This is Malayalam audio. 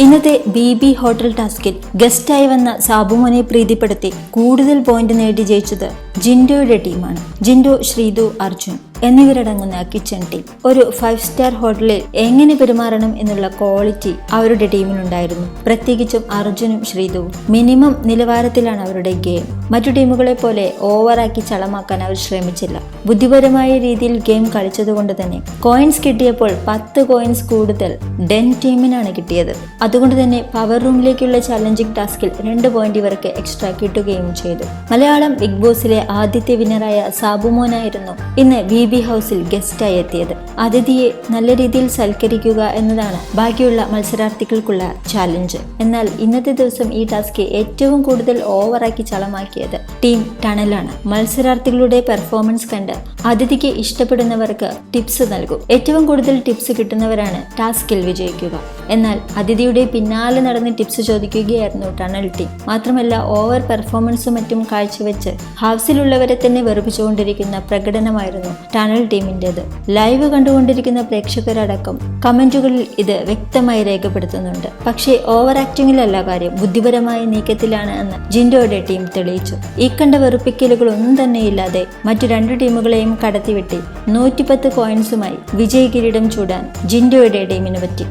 ഇന്നത്തെ ബി ബി ഹോട്ടൽ ടാസ്കിൽ ഗസ്റ്റായി വന്ന സാബുമോനെ പ്രീതിപ്പെടുത്തി കൂടുതൽ പോയിന്റ് നേടി ജയിച്ചത് ജിൻഡോയുടെ ടീമാണ്. ജിൻഡോ ശ്രീതു അർജുൻ. എന്നിവരടങ്ങുന്ന കിച്ചൺ ടീം. ഒരു ഫൈവ് സ്റ്റാർ ഹോട്ടലിൽ എങ്ങനെ പെരുമാറണം എന്നുള്ള ക്വാളിറ്റി അവരുടെ ടീമിനുണ്ടായിരുന്നു. പ്രത്യേകിച്ചും അർജുനും ശ്രീതുവും. മിനിമം നിലവാരത്തിലാണ് അവരുടെ ഗെയിം. മറ്റു ടീമുകളെ പോലെ ഓവറാക്കി ചളമാക്കാൻ അവർ ശ്രമിച്ചില്ല. ബുദ്ധിപരമായ രീതിയിൽ ഗെയിം കളിച്ചതുകൊണ്ട് തന്നെ കോയിൻസ് കിട്ടിയപ്പോൾ പത്ത് കോയിൻസ് കൂടുതൽ ഡെൻ ടീമിനാണ് കിട്ടിയത്. അതുകൊണ്ട് തന്നെ പവർ റൂമിലേക്കുള്ള ചലഞ്ചിങ് ടാസ്കിൽ രണ്ട് പോയിന്റ് ഇവർക്ക് എക്സ്ട്രാ കിട്ടുകയും ചെയ്തു. മലയാളം ബിഗ് ബോസിലെ ആദ്യത്തെ വിന്നറായ സാബുമോനായിരുന്നു. ഇന്ന് ബി ബി ഹൗസിൽ ഗസ്റ്റായി എത്തിയത്. അതിഥിയെ നല്ല രീതിയിൽ സൽക്കരിക്കുക എന്നതാണ് ബാക്കിയുള്ള മത്സരാർത്ഥികൾക്കുള്ള ചാലഞ്ച് എന്നാൽ ഇന്നത്തെ ദിവസം ഈ ടാസ്ക് ഏറ്റവും കൂടുതൽ ഓവറാക്കി ചളമാക്കിയത് ടീം ടണലാണ്. മത്സരാർത്ഥികളുടെ പെർഫോമൻസ് കണ്ട് അതിഥിക്ക് ഇഷ്ടപ്പെടുന്നവർക്ക് ടിപ്സ് നൽകും. ഏറ്റവും കൂടുതൽ ടിപ്സ് കിട്ടുന്നവരാണ് ടാസ്കിൽ വിജയിക്കുക. എന്നാൽ അതിഥിയുടെ പിന്നാലെ നടന്ന് ടിപ്സ് ചോദിക്കുകയായിരുന്നു ടണൽ ടീം. മാത്രമല്ല ഓവർ പെർഫോമൻസും മറ്റും കാഴ്ചവെച്ച് ഹൗസിലുള്ളവരെ തന്നെ വെറുപ്പിച്ചുകൊണ്ടിരിക്കുന്ന പ്രകടനമായിരുന്നു ടണൽ ടീമിന്റെത് ലൈവ് കണ്ടുകൊണ്ടിരിക്കുന്ന പ്രേക്ഷകരടക്കം കമന്റുകളിൽ ഇത് വ്യക്തമായി രേഖപ്പെടുത്തുന്നുണ്ട്. പക്ഷേ ഓവർ ആക്ടിങ്ങിലല്ല കാര്യം. ബുദ്ധിപരമായ നീക്കത്തിലാണ് എന്ന് ജിൻഡോയുടെ ടീം തെളിയിച്ചു. ഈ കണ്ട വെറുപ്പിക്കലുകളൊന്നും തന്നെയില്ലാതെ മറ്റു രണ്ട് ടീമുകളെയും കടത്തിവെട്ടി നൂറ്റിപ്പത്ത് പോയിന്റ്സുമായി വിജയ കിരീടം ചൂടാൻ ജിൻഡോയുടെ ടീമിന് പറ്റി.